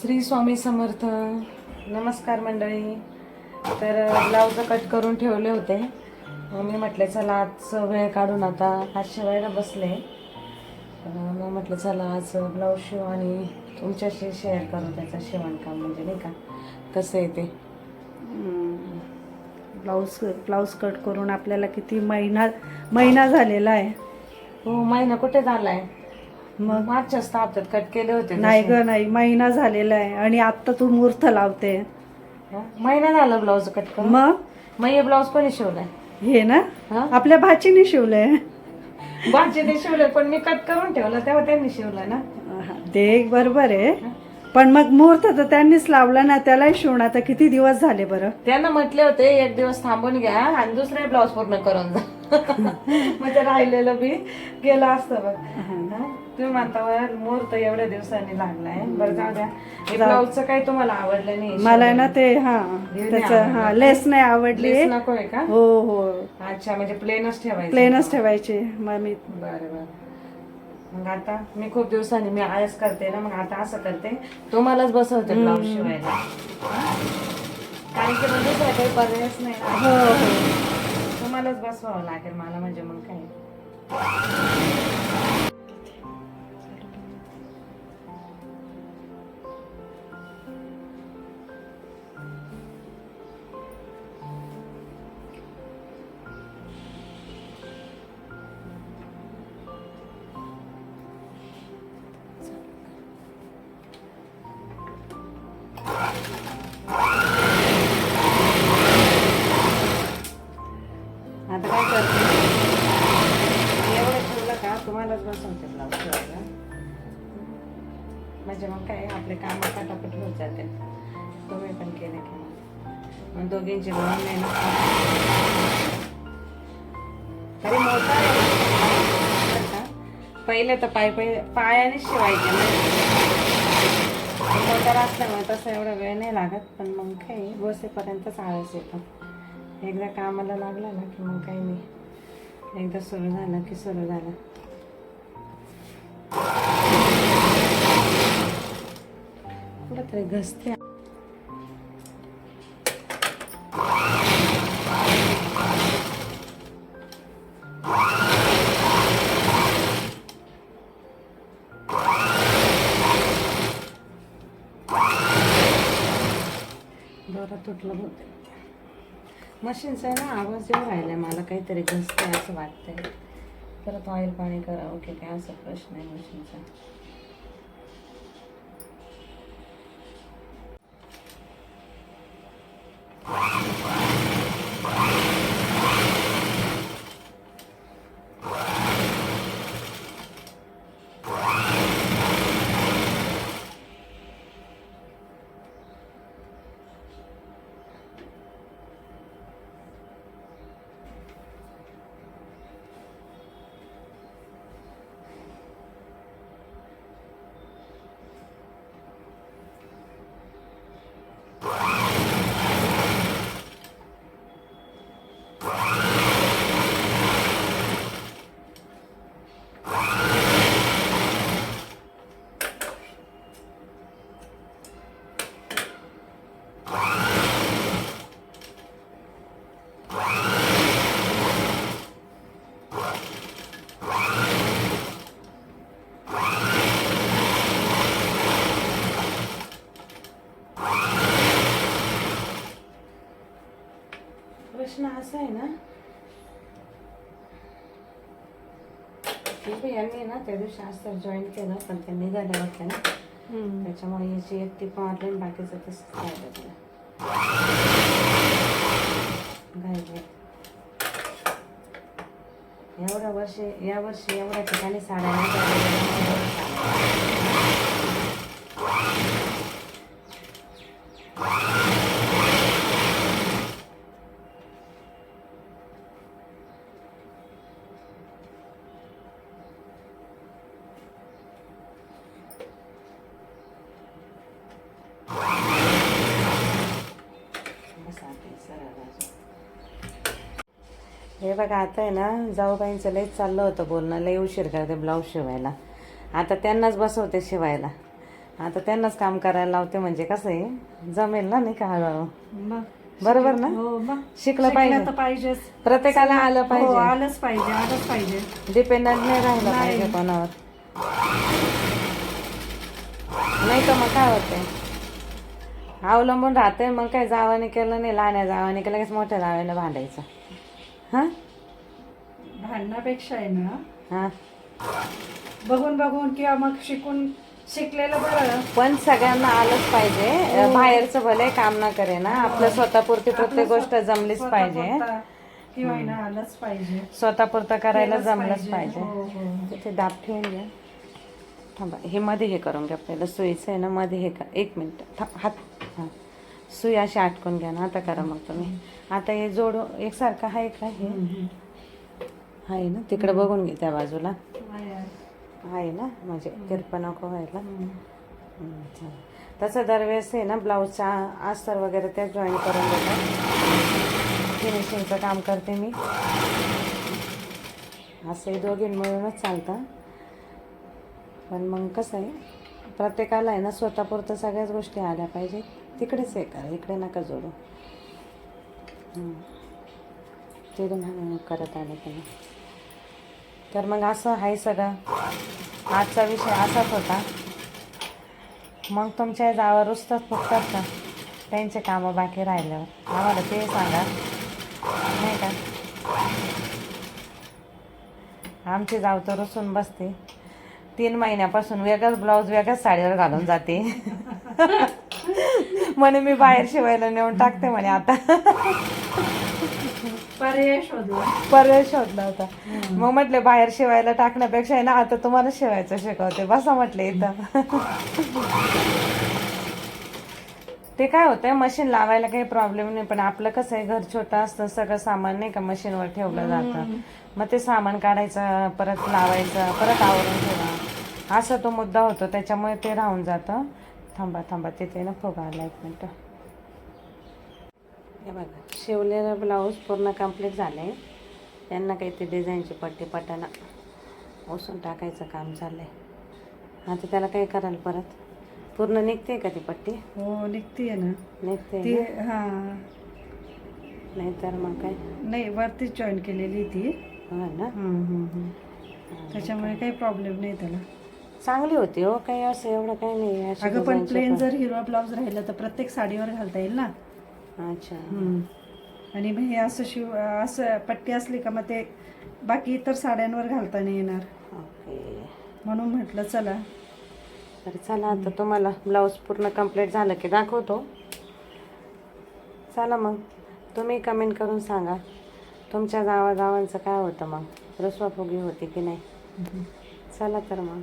श्री स्वामी समर्थ. नमस्कार मंडळी. तर ब्लाऊज कट करून ठेवले होते. मी म्हटले चला आज वेळ काढून आता आज शिवायला बसले. मग म्हटलं चला आज ब्लाऊज शिव आणि तुमच्याशी शेअर करू त्याचं शिवणकाम म्हणजे नाही का? कसं आहे ते? ब्लाऊज ब्लाऊज कट करून आपल्याला किती महिना महिना झालेला आहे. हो महिना कुठे झालाय? मग? मागच्याच हप्त्यात कट केले होते नाही. ग नाही. महिना झालेला आहे. आणि आत्ता तू मूर्त लावते. हा? महिना झाला ब्लाऊज कट करून. मग? मग हे ब्लाऊज कोणी शिवलाय? हे ना? हा? आपल्या भाचीने शिवलंय. बाचे ते शिवले पण मी कट करून ठेवलं तेव्हा त्यांनी शिवलं ना. हा, ते बरोबर आहे. पण मग मुहूर्त तर त्यांनीच लावला ना त्यालाही शिवून आता किती दिवस झाले बरं? त्यांना म्हटले होते एक दिवस थांबून घ्या आणि दुसरे ब्लाऊज पूर्ण करून जा. म्हणजे राहिलेलं बी गेलं असतं बघ. हा? तुम्ही म्हणता बरं, मुहूर्त एवढ्या दिवसांनी लागलाय. बरं जाऊ द्या. हे ब्लाऊजचं काही तुम्हाला आवडलं नाही मला आहे ना ते हा नाही त्याचं हा? लेस नाही आवडली. लेस नकोय का? हो हो. अच्छा म्हणजे प्लेनच ठेवायचं. प्लेनच ठेवायचे मग मी बरं बरं. मग आता मी खूप दिवसांनी मी आळस करते ना मग आता असं करते. तुम्हालाच बसवते ब्लाऊज शिवायला. कारण की म्हणजे काही पर्यायच नाही ना. हो हो. तुम्हालाच बसवावं लागेल मला म्हणजे मग काय? म्हणजे मग काय आपले काम पटापट होत जाते तुम्ही पण केले की मग. दोघींची म्हणून नाही ना तरी मोठा पहिले तर पाय पाय पायाने शिवायचे मोटर असल्यामुळे तसं एवढा वेळ नाही लागत पण मग काही बसेपर्यंतच आळस येतो. एकदा कामाला लागला ना की मग काही नाही. एकदा सुरू झालं की सुरू झालं. कुठं तरी घसते. दोरा तुटलं होतं मशीनचा ना आवाज येऊ राहिला मला काहीतरी घसते असं वाटतंय. परत ऑइल पाणी करावं की काय असा प्रश्न आहे मशीनचा. प्रश्न असा आहे ना यांनी ना त्या दिवशी अस्तर जॉईन केलं पण ते निघाल्या होत्या ना. त्याच्यामुळे याची एक ती मारली आणि बाकीचं तसंच राहिलं पाहिजे. एवढ्या वर्षी या वर्षी एवढ्या ठिकाणी साड्या हे बघा आता आहे ना जाऊबाईंचं लईच चाललं होतं बोलणं. लई उशीर करते ब्लाऊज शिवायला. आता त्यांनाच बसवते शिवायला. आता त्यांनाच काम करायला लावते म्हणजे कसं आहे? जमेल ना नाही का हळूहळू? बरोबर ना? हो शिकलं पाहिजे. प्रत्येकाला आलं हो पाहिजे आलंच पाहिजे आलंच पाहिजे. डिपेंडंट नाही राहिलं. पाहिजे कोणावर. नाही तर मग काय होते अवलंबून राहते मग काय जावाने केलं नाही लहान्या जावाने केलं की मोठ्या जावाने भांडायचं. हां? भांडणापेक्षा आहे ना. हां. बघून बघून किंवा मग शिकून शिकलेलं बरं. पण सगळ्यांना आलंच पाहिजे. बाहेरचं भले काम ना करे ना आपलं स्वतःपुरती प्रत्येक गोष्ट जमलीच पाहिजे. किंवा आहे ना आलंच पाहिजे. स्वतःपुरतं करायला केलंच जमलंच पाहिजे. हो, हो. तिथे दाब ठेवून घ्या. थांबा हे मध्ये हे करून घ्या. पहिलं सुईचं आहे ना मध्ये हे का एक मिनिट. थांब हात हां सुई अशी आटकून घ्या ना आता करा मग तुम्ही. आता हे जोड एकसारखं आहे का हे? आहे ना तिकडे बघून घे त्या बाजूला. आहे, ना म्हणजे तिरपा नको व्हायला. तसं दरवेळेस आहे ना ब्लाऊजचा अस्तर वगैरे ते जॉईन करून देतात फिनिशिंगचं काम करते मी. असंही दोघी मिळूनच चालतं. पण मग कसं आहे प्रत्येकाला आहे ना स्वतःपुरतं सगळ्याच गोष्टी आल्या पाहिजे तिकडेच हे करा इकडे नका जोडू. ते तिकडून करत आले की नाही तर मग असं आहे सगळं. आजचा विषय असाच होता. मग तुमच्या जावा रुजतात फुकतात का? त्यांचे कामं बाकी राहिल्यावर. आम्हाला ते सांगा. नाही का? आमची जाव तर रुसून बसते. तीन महिन्यापासून वेगळाच ब्लाऊज वेगळ्याच साडीवर घालून जाते. म्हणे मी बाहेर शिवायला नेऊन टाकते म्हणे आता. पर्याय शोधला. पर्याय शोधला होता मग म्हटले बाहेर शिवायला टाकण्यापेक्षा आहे ना आता तुम्हाला शिवायचं शिकवते बसा म्हटले इथं. ते काय होतंय मशीन लावायला काही प्रॉब्लेम नाही पण आपलं कसं आहे घर छोटं असतं सगळं सामान नाही का मशीनवर ठेवलं जातं. मग ते सामान काढायचं परत लावायचं परत आवरून ठेवा. असा तो मुद्दा होतो त्याच्यामुळे ते राहून जातं. थांबा थांबा तिथे ना फुगा आला एक मिनटं. हे बघा शिवलेलं ब्लाऊज पूर्ण कंप्लीट झाले त्यांना काही ते डिझाईनची पट्टी पटाना ओसून टाकायचं काम चाललंय. आता त्याला काय कराल परत? पूर्ण निघते का ती पट्टी? हो निघतीये ना. निघते ती ना? हा. नाहीतर मग काय? नाही वरतीच जॉईन केलेली ती. हो ना? हम्म, हम्म, हम्म. त्याच्यामुळे काही प्रॉब्लेम नाही त्याला. चांगली होती हो काही असं एवढं काही नाही अशी अगं पण डिझाईनची प्लेन जर हिरवा ब्लाऊज राहिला तर प्रत्येक साडीवर घालता येईल ना? पण- अच्छा. हम्म. आणि मग हे असं शिव असं पट्टी असली का मग ते बाकी इतर साड्यांवर घालता नाही येणार. ओके. म्हणून म्हटलं चला. तर चला आता तुम्हाला ब्लाऊज पूर्ण कंप्लीट झालं की दाखवतो. चला मग. तुम्ही कमेंट करून सांगा. तुमच्या गावागावांचं काय होतं मग? रसवाफुगी होती की नाही? चला तर मग.